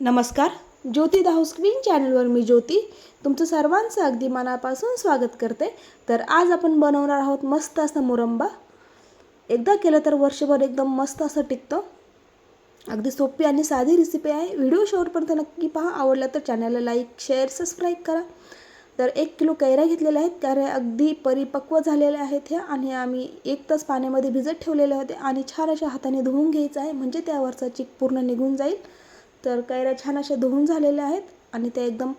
नमस्कार ज्योती दाहू स्क्रीन चॅनलवर मी ज्योती. तुमचं सर्वांचं अगदी मनापासून स्वागत करते. तर आज आपण बनवणार आहोत मस्त असं मुरंबा. एकदा केलं तर वर्षभर एकदम मस्त असं टिकतं. अगदी सोपी आणि साधी रेसिपी आहे. व्हिडिओ शेवटपर्यंत नक्की पहा. आवडला तर चॅनलला लाईक शेअर सबस्क्राईब करा. तर एक किलो कैऱ्या घेतलेल्या आहेत. कैऱ्या अगदी परिपक्व झालेल्या आहेत ह्या आणि आम्ही एक तास पाण्यामध्ये भिजत ठेवलेले होते आणि छान अशा हाताने धुवून घ्यायचं आहे. म्हणजे त्यावरचा चिक पूर्ण निघून जाईल. तर कैऱ्या छान अशा धुवून झालेल्या आहेत आणि त्या एकदम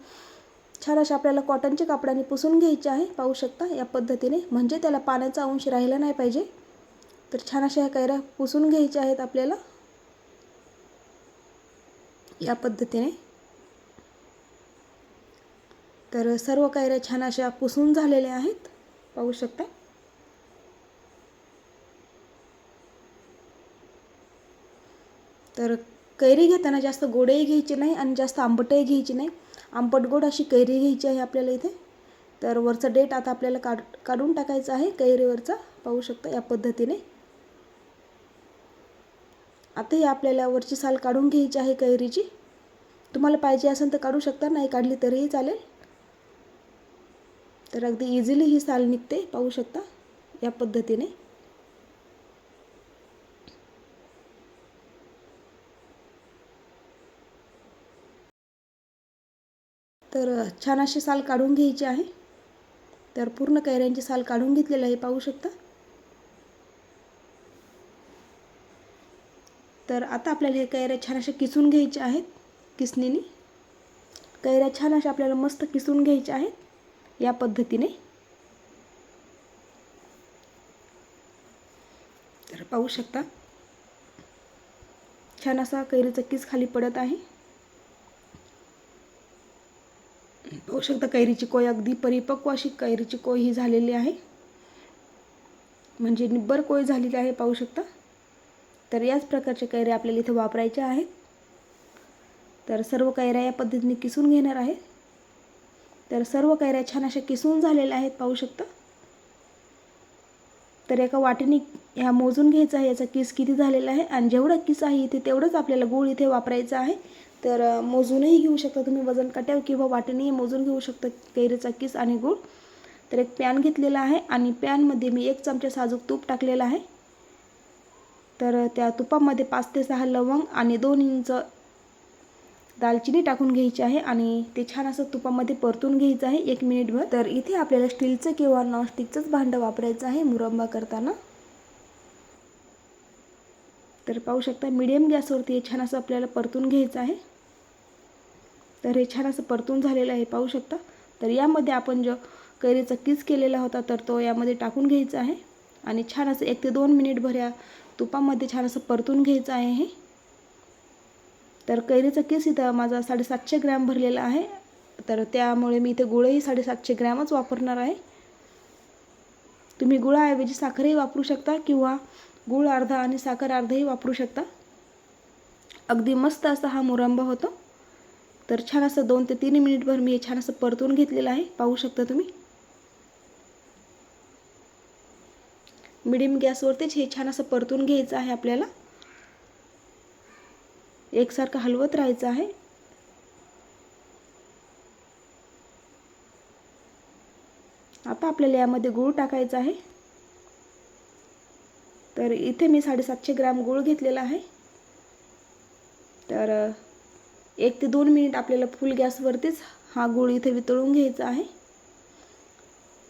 छान अशा आपल्याला कॉटनच्या कापडाने पुसून घ्यायचे आहे. पाहू शकता या पद्धतीने. म्हणजे त्याला पाण्याचा अंश राहिला नाही पाहिजे. तर छान अशा ह्या कैऱ्या पुसून घ्यायच्या आहेत आपल्याला. या पद्धतीने. तर सर्व कैऱ्या छान अशा पुसून झालेल्या आहेत. पाहू शकता. तर कैरी घेताना जास्त गोडही घ्यायची नाही आणि जास्त आंबटही घ्यायची नाही. आंबट गोड अशी कैरी घ्यायची आहे आपल्याला इथे. तर वरचा डेट आता आपल्याला काढ काढून टाकायचा आहे. कैरीवरचा पाहू शकता या पद्धतीने. आता ही आपल्याला वरची साल काढून घ्यायची आहे कैरीची. तुम्हाला पाहिजे असेल तर काढू शकता नाही काढली तरीही चालेल. तर अगदी इझिली ही साल निघते पाहू शकता या पद्धतीने. तर छान अशी साल काढून घ्यायची आहे. तर पूर्ण कैऱ्यांची साल काढून घेतलेली आहे पाहू शकता. तर आता आपल्याला हे कैऱ्या छान अशा किसून घ्यायच्या आहेत किसणीने. कैऱ्या छान अशा आपल्याला मस्त किसून घ्यायच्या आहेत या पद्धतीने. तर पाहू शकता. छान असा कैरीचा किस खाली पडत आहे पाहू शकता कैरीची कोय अगदी परिपक्व अशी कैरीची कोय ही झालेली आहे. म्हणजे निब्बर कोय झालेली आहे पाहू शकता. तर याच प्रकारच्या कैऱ्या आपल्याला इथे वापरायच्या आहेत. तर सर्व कैऱ्या या पद्धतीने किसून घेणार आहे. तर सर्व कैऱ्या छान अशा किसून झालेल्या आहेत पाहू शकता. तर एका वाटीने ह्या मोजून घ्यायचा आहे. याचा किस किती झालेला आहे? आणि जेवढा किस आहे इथे तेवढंच आपल्याला गूळ इथे वापरायचा आहे. तर मोजूनही घेऊ शकता तुम्ही वजन काट्यावर किंवा वाटेनेही मोजून घेऊ शकता कैरीचा किस आणि गूळ. तर एक पॅन घेतलेला आहे आणि पॅनमध्ये मी एक चमचा साजूक तूप टाकलेला आहे. तर त्या तुपामध्ये पाच ते सहा लवंग आणि दोन इंच दालचिनी टाकून घ्यायची आहे आणि ते छान असं तुपामध्ये परतून घ्यायचं आहे एक मिनिटभर. तर इथे आपल्याला स्टीलचं किंवा नॉनस्टिकचंच भांडं वापरायचं आहे मुरंबा करताना. तर पाहू शकता मीडियम गॅसवरती हे छान असं आपल्याला परतून घ्यायचं आहे. तर हे छान असं परतून झालेलं आहे पाहू शकता. तर यामध्ये आपण जो कैरीचा किस केलेला होता तर तो यामध्ये टाकून घ्यायचा आहे. आणि छान असं एक ते दोन मिनिट या तुपामध्ये छान असं परतून घ्यायचं आहे हे. तर कैरीचा केस इथं माझा साडेसातशे ग्रॅम भरलेला आहे. तर त्यामुळे मी इथे गुळही साडेसातशे ग्रॅमच वापरणार आहे. तुम्ही गुळाऐवजी साखरही वापरू शकता किंवा गुळ अर्धा आणि साखर अर्धाही वापरू शकता. अगदी मस्त असा हा मुरंबा होतो. तर छान असं दोन ते तीन मिनिटभर मी हे छान असं परतून घेतलेलं आहे. पाहू शकता तुम्ही. मिडियम गॅसवरतीच हे छान असं परतून घ्यायचं आहे आपल्याला. एकसारखं हलवत राहायचं आहे. आता आपल्याला यामध्ये गूळ टाकायचा आहे. तर इथे मी साडेसातशे ग्रॅम गूळ घेतलेला आहे. तर एक ते दोन मिनिट आपल्याला फुल गॅसवरतीच हा गूळ इथे वितळून घ्यायचा आहे.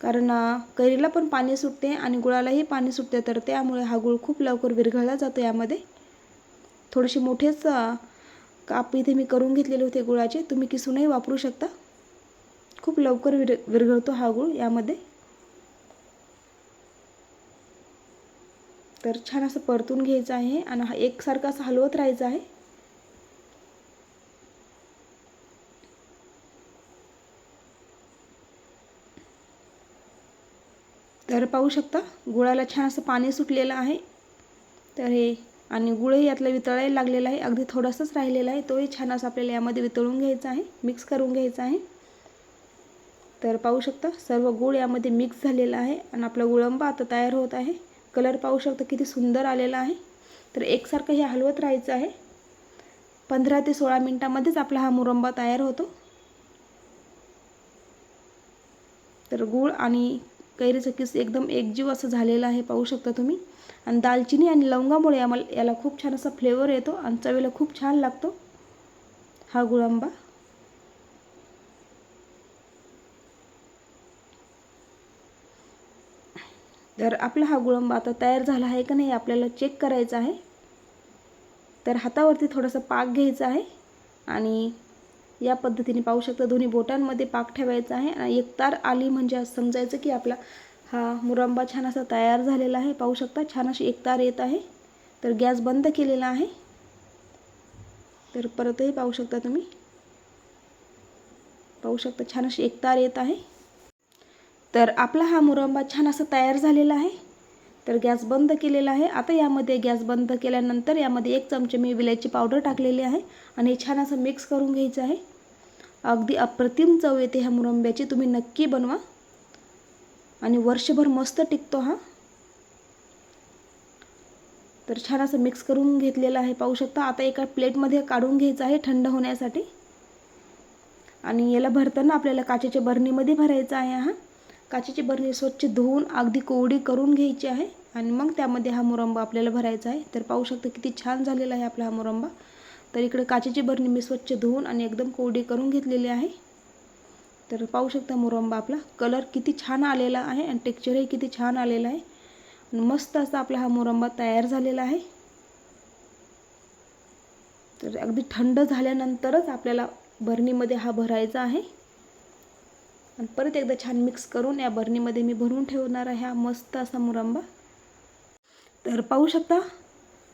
कारण कैरीला पण पाणी सुटते आणि गुळालाही पाणी सुटते तर त्यामुळे हा गूळ खूप लवकर विरघळला जातो यामध्ये. थोडेसे मोठेच काप इथे मी करून घेतलेले होते गुळाचे. तुम्ही किसूनही वापरू शकता. खूप लवकर विर विरघळतो हा गूळ यामध्ये. तर छान असं परतून घ्यायचं आहे आणि हा एकसारखं असं हलवत राहायचं आहे. तर पाहू शकता गुळाला छान असं पाणी सुटलेलं आहे. तर हे आणि गुळही यातला वितळायला लागलेला आहे. अगदी थोडासाच राहिलेला आहे. तोही छान असं आपल्याला यामध्ये वितळून घ्यायचा आहे. मिक्स करून घ्यायचा आहे. तर पाहू शकता सर्व गुळ यामध्ये मिक्स झालेला आहे आणि आपला गुळंबा आता तयार होत आहे. कलर पाहू शकता किती सुंदर आलेला आहे. तर एकसारखं हे हलवत राहायचं आहे. पंधरा ते सोळा मिनटामध्येच आपला हा मुरंबा तयार होतो. तर गूळ आणि कैरीचं किस एकदम एकजीव असं झालेलं आहे पाहू शकता तुम्ही. आणि दालचिनी आणि लवंगामुळे आम्हाला याला खूप छान असा फ्लेवर येतो आणि चवीला खूप छान लागतो हा गुळांबा. तर आपला हा गुळंबा आता तयार झाला आहे का नाही आपल्याला चेक करायचा आहे. तर हातावरती थोडासा पाक घ्यायचा आहे आणि या पद्धतीने पाहू शकता दोन्ही बोटांमध्ये पाक ठेवायचा आहे. आणि एक तार आली म्हणजे असं समजायचं की आपला हा मुरंबा छान असा तयार झालेला आहे. पाहू शकता छान अशी एक तार येत आहे. तर गॅस बंद केलेला आहे. तर परतही पाहू शकता तुम्ही. पाहू शकता छान अशी एक तार येत आहे. तर आपला हा मुरंबा छान असा तयार झालेला आहे. तर गॅस बंद केलेला आहे. आता यामध्ये गॅस बंद केल्यानंतर यामध्ये एक चमचे मी विलायची पावडर टाकलेली आहे आणि हे छान असं मिक्स करून घ्यायचं आहे. अगदी अप्रतिम चव येते ह्या मुरंब्याची. तुम्ही नक्की बनवा. आणि वर्षभर मस्त टिकतो हा. तर छान असं मिक्स करून घेतलेलं आहे. पाहू शकता आता एका प्लेटमध्ये काढून घ्यायचं आहे थंड होण्यासाठी. आणि याला भरताना आपल्याला काचेच्या बरणीमध्ये भरायचा आहे हा. काचेची बरणी स्वच्छ धुवून अगदी कोरडी करून घ्यायची आहे. आणि मग त्यामध्ये हा मुरंबा आपल्याला भरायचा आहे. तर पाहू शकता किती छान झालेला आहे आपला हा मुरंबा. तर इकडे काचेची बरणी मी स्वच्छ धुवून आणि एकदम कोरडी करून घेतलेली आहे. तर पाहू शकता मुरंबा आपला. कलर किती छान आलेला आहे आणि टेक्चरही किती छान आलेला आहे. आणि मस्त असा आपला हा मुरंबा तयार झालेला आहे. तर अगदी थंड झाल्यानंतरच आपल्याला बरणीमध्ये हा भरायचा आहे. आणि परत एकदा छान मिक्स करून या बरणीमध्ये मी भरून ठेवणार आहे हा मस्त असा मुरंबा. तर पाहू शकता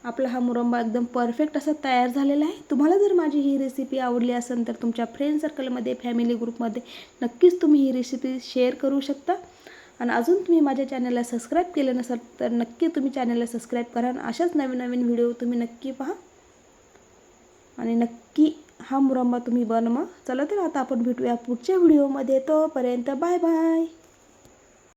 आपला हा मुरंबा एकदम परफेक्ट असा तयार झालेला आहे. तुम्हाला जर माझी ही रेसिपी आवडली असेल तर तुमच्या फ्रेंड सर्कलमध्ये फॅमिली ग्रुपमध्ये नक्कीच तुम्ही ही रेसिपी शेअर करू शकता. आणि अजून तुम्ही माझ्या चॅनलला सबस्क्राईब केलं नसेल तर नक्की तुम्ही चॅनलला सबस्क्राईब करा. आणि अशाच नवीन नवीन व्हिडिओ तुम्ही नक्की पहा. आणि नक्की हा मुरंबा तुम्ही बनवा. चला तर आता आपण भेटूया पुढच्या व्हिडिओमध्ये. तोपर्यंत बाय बाय.